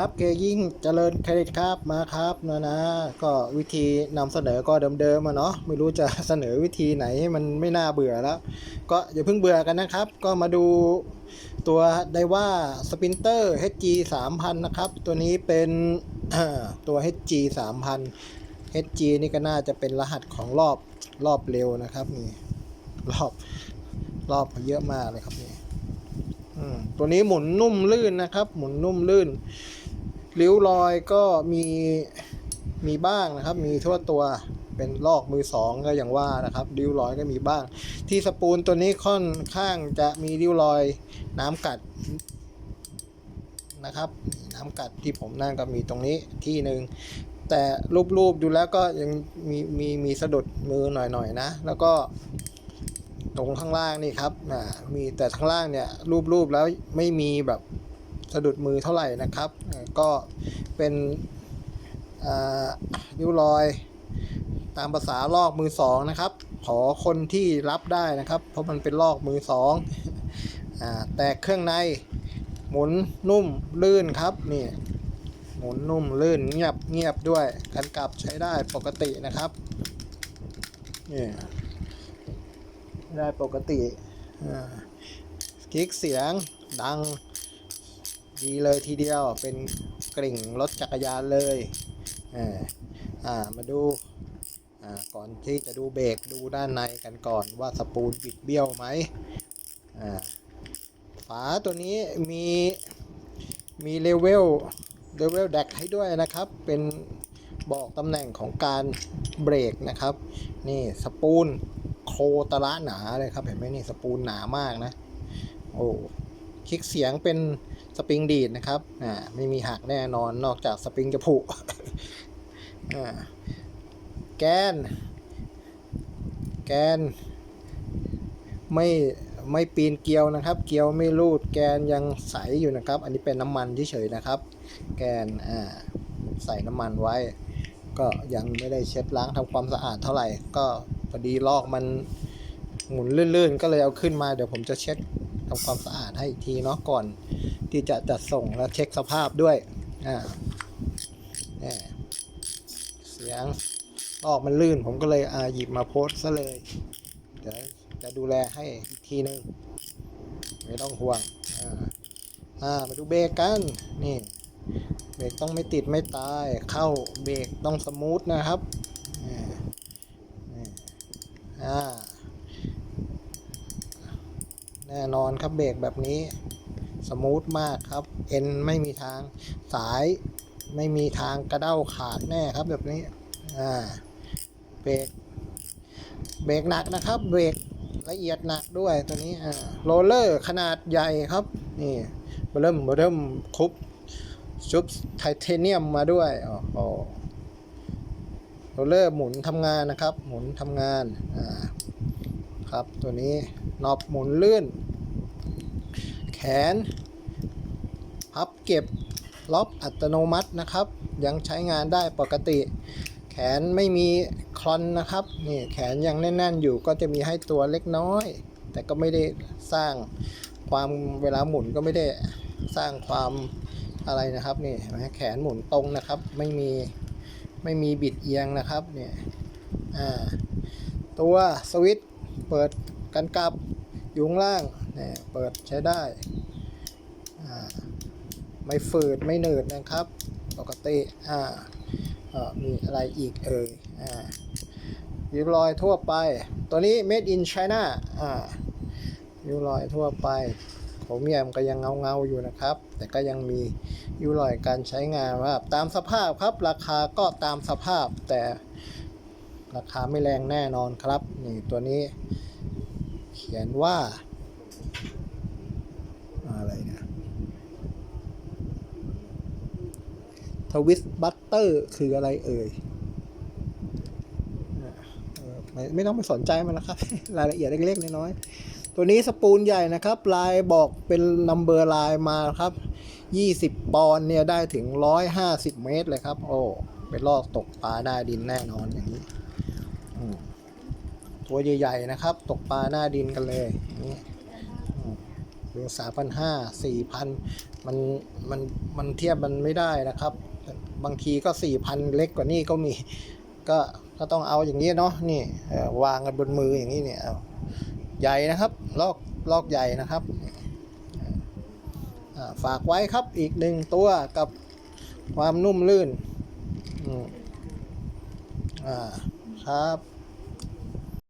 ครับเกยิ่งเจริญเครดิตครับมาครับนะนะ ก็วิธีนำเสนอก็เดิมๆมาเนาะไม่รู้จะเสนอวิธีไหนให้มันไม่น่าเบื่อแล้ว ก็อย่าเพิ่งเบื่อกันนะครับ ก็มาดูตัวไดว่าสปินเตอร์ HG 3000 นะครับ ตัวนี้เป็นตัว HG 3000 HG นี่ก็น่าจะเป็นรหัสของรอบรอบเร็วนะครับนี่รอบรอบเยอะมากเลยครับนี่ตัวนี้หมุนนุ่มลื่นนะครับ หมุนนุ่มลื่น ริ้วรอยก็มีมีบ้างนะครับ มีทั่วตัวเป็นลอกมือสองก็อย่างว่านะครับริ้วรอยก็มีบ้าง ที่สปูลตัวนี้ค่อนข้างจะมีริ้วรอยน้ำกัดนะครับ น้ำกัดที่ผมนั่งก็มีตรงนี้ที่หนึ่งแต่รูปๆดูแล้วก็ยังมีมีมีสะดุดมือหน่อยๆนะ แล้วก็ตรงข้างล่างนี่ครับมีแต่ข้างล่างเนี่ยรูปๆแล้วไม่มีแบบ สะดุดมือเท่าไหร่นะครับ ก็เป็นอ่าริ้วรอยตามภาษาลอกมือสองนะครับ ขอคนที่รับได้นะครับ เพราะมันเป็นลอกมือสองอแต่เครื่องในหมุนนุ่มลื่นครับนี่หมุนนุ่มลื่นเงียบเงียบด้วยกันกลับใช้ได้ปกตินะครับนี่ได้ปกติคลิกเสียงดัง ดีเลยทีเดียวเป็นกริ่งรถจักรยานเลยอ่ามาดูอ่าก่อนที่จะดูเบรกดูด้านในกันก่อนว่าสปูลบิดเบี้ยวไหมอ่าฝาตัวนี้มีมีเลเวลเลเวลแดกให้ด้วยนะครับ เป็นบอกตำแหน่งของการเบรกนะครับ นี่สปูลโคตระหนาเลยครับ เห็นไหมนี่สปูลหนามากนะ โอ้ คลิกเสียงเป็นสปริงดีดนะครับอ่าไม่มีหักแน่นอนนอกจากสปริงจะผุอ่าแกน แกน ไม่ไม่ปีนเกลียวนะครับ เกลียวไม่รูดแกนยังใสอยู่นะครับ อันนี้เป็นน้ำมันเฉยๆนะครับ แกนอ่าใส่น้ำมันไว้ ก็ยังไม่ได้เช็ดล้างทำความสะอาดเท่าไหร่ ก็พอดีลอกมันหมุนลื่นๆ ก็เลยเอาขึ้นมาเดี๋ยวผมจะเช็ด ทำความสะอาดให้อีกทีเนาะก่อน ที่จะจัดส่งแล้วเช็คสภาพด้วยอ่าเนี่ยเสียงลอกมันลื่นผมก็เลยอาหยิบมาโพสซะเลย เดี๋ยวจะดูแลให้อีกทีนึง ไม่ต้องห่วงอ่าอ่ามาดูเบรกกันนี่เบรกต้องไม่ติดไม่ตาย เข้าเบรกต้องสมูทนะครับนี่นี่อ่า น่นอนครับเบรกแบบนี้สมูทมากครับ เอ็นไม่มีทางสายไม่มีทางกระเด้าขาดแน่ครับแบบนี้อ่าเบรกเบรกหนักนะครับ เบรกละเอียดหนักด้วยตัวนี้อ่าโรลเลอร์ขนาดใหญ่ครับนี่เริ่มเริ่มคุบชุบไทเทเนียมมาด้วยอ๋อโอ้โรลเลอร์หมุนทำงานนะครับ หมุนทำงานอ่า ครับตัวนี้นอบหมุนลื่น แขน พับเก็บล็อกอัตโนมัตินะครับ ยังใช้งานได้ปกติ แขนไม่มีคลอนนะครับนี่แขนยังแน่น ๆ อยู่ก็จะมีให้ตัวเล็กน้อย แต่ก็ไม่ได้สร้างความเวลาหมุนก็ไม่ได้สร้างความอะไรนะครับนี่เห็นไหมแขนหมุนตรงนะครับ ไม่มีไม่มีบิดเอียงนะครับเนี่ยอ่าตัวสวิตช์ เปิดกันกลับอยู่ข้างล่างเนี่ยเปิดใช้ได้ ไม่ฝืดไม่หนืดนะครับ ปกติอ่ามีอะไรอีกเอ่ยอ่าริ้วรอยทั่วไป ตัวนี้ made in China อ่าริ้วรอยทั่วไปโครเมียมก็ยังเงาเงาอยู่นะครับ แต่ก็ยังมีริ้วรอยการใช้งานว่าตามสภาพครับ ราคาก็ตามสภาพแต่ ราคาไม่แรงแน่นอนครับ นี่ตัวนี้เขียนว่า อะไรเนี่ยทวิสบัตเตอร์คืออะไรเอ่ยไม่ไม่ต้องไปสนใจมันนะครับ รายละเอียดเล็กๆน้อยๆตัวนี้สปูลใหญ่นะครับ ลายบอกเป็นนัมเบอร์ลายมาครับ 20 ปอนด์เนี่ยได้ถึง 150 เมตรเลยครับ โอ้เป็นลอกตกปลาได้ดินแน่นอนอย่างนี้ ตัวใหญ่ๆนะครับ ตกปลาหน้าดินกันเลยนี้อืมถึงสามพันห้าสี่พันมันมันมันเทียบมันไม่ได้นะครับ บางทีก็สี่พันเล็กกว่านี้ก็มี ก็ก็ต้องเอาอย่างนี้เนาะนี่วางกันบนมืออย่างนี้เนี่ยใหญ่นะครับ ลอกลอกใหญ่นะครับฝากไว้ครับอีกหนึ่งตัวกับความนุ่มลื่น อ่า ครับ